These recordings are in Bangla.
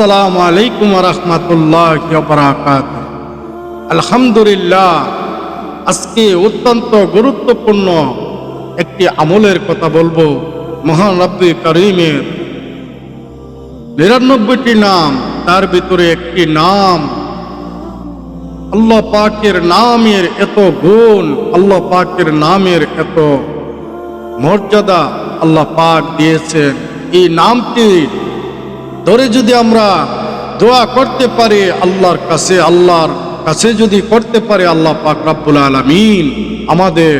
আসসালামু আলাইকুম রহমতুল্লাহ বরাকাত আলহামদুলিল্লাহ, আজকে অত্যন্ত গুরুত্বপূর্ণ একটি আমলের কথা বলব, মহান রব্বি করিমের। নিরানব্বইটি নাম, তার ভিতরে একটি নাম। আল্লাহ পাকের নামের এত গুণ, আল্লাহ পাকের নামের এত মর্যাদা আল্লাহ পাক দিয়েছেন। এই নামটি ধরে যদি আমরা দোয়া করতে পারি আল্লাহর কাছে আল্লাহর কাছে যদি করতে পারে আল্লাহ পাক রাব্বুল আলামিন আমাদের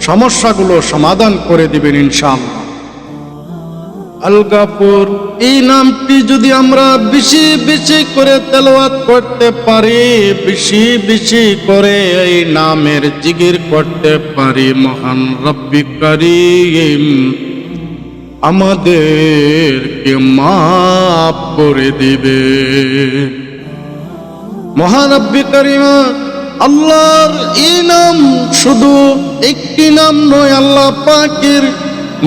সমস্যাগুলো সমাধান করে দিবেন ইনশাআল্লাহ। আলগাপুর এই নামটি যদি আমরা বেশি বেশি করে তেলাওয়াত করতে পারি, বেশি বেশি করে এই নামের জিগির করতে পারি, মহান রব্বি করিম। আমাদেরকে মাফ করে দিবে। মহানব্বী করিমা, আল্লাহর এই নাম শুধু একটি নাম নয়, আল্লাহ পাকের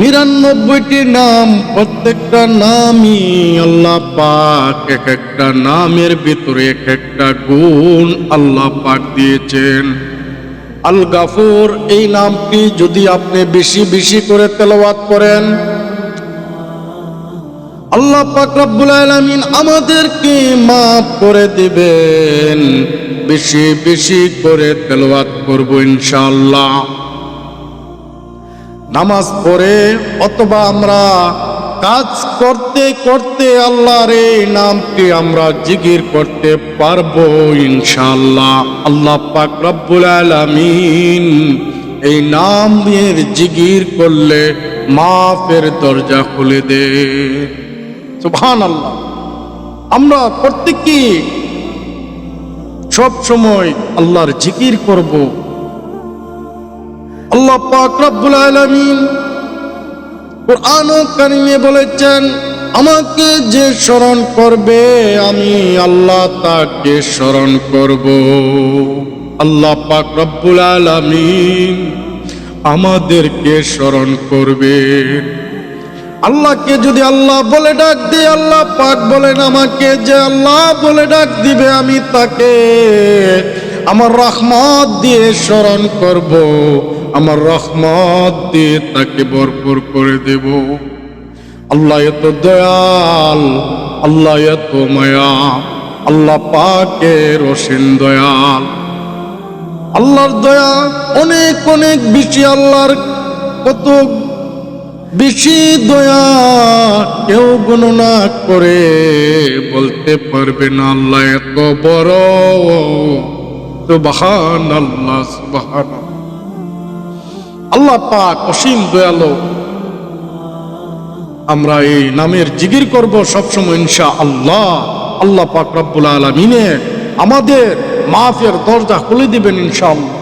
নিরানব্বইটি নাম, প্রত্যেকটা নামই আল্লাহ পাক এক একটা নামের ভিতরে এক একটা গুণ আল্লাহ পাক দিয়েছেন। আল গাফুর, এই নামটি যদি আপনি বেশি বেশি করে তেলাওয়াত করেন আল্লাহ পাক রব্বুল আলামিন আমাদেরকে মাফ করে দিবেন। বেশি বেশি করে তেলাওয়াত করব ইনশাআল্লাহ। নামাজ পড়ে অথবা আমরা কাজ করতে করতে আল্লাহর এই নামটি আমরা জিকির করতে পারব ইনশাআল্লাহ। আল্লাহ পাক রব্বুল আলামিন এই নামের জিকির করলে মাফের দরজা খুলে দে। সুবহান আল্লাহ আমরা প্রত্যেকই সব সময় আল্লাহর জিকির করব। আল্লাহ পাক রব্বুল আলামিন কোরআন কারিমে বলেছেন, আমাকে যে স্মরণ করবে, আমি আল্লাহ তাকে স্মরণ করব। আল্লাহ পাক রব্বুল আলামিন আমাদেরকে স্মরণ করবে আল্লাহকে যদি আল্লাহ বলে ডাক দিই আল্লাহ পাক বলেন আমাকে যে আল্লাহ বলে ডাক দিবে, আমি তাকে আমার রহমত দিয়ে স্মরণ করব, আমার রহমত দিয়ে তাকে ভরপুর করে দেব। আল্লাহ এত দয়াল, আল্লাহ এত মায়া, আল্লাহ পাকের অসীম দয়াল। আল্লাহর দয়া অনেক অনেক বেশি, আল্লাহর কত বেশি দয়া কেউ গণনা করে বলতে পারবে না আল্লাহ এত বড়। সুবহান আল্লাহ আল্লাহ পাক অসীম দয়ালু। আমরা এই নামের জিগির করব সবসময় ইনশা আল্লাহ আল্লাহ পাক রব্বুল আলমিনে আমাদের মাফের দরজা খুলে দিবেন ইনশাআল্লাহ।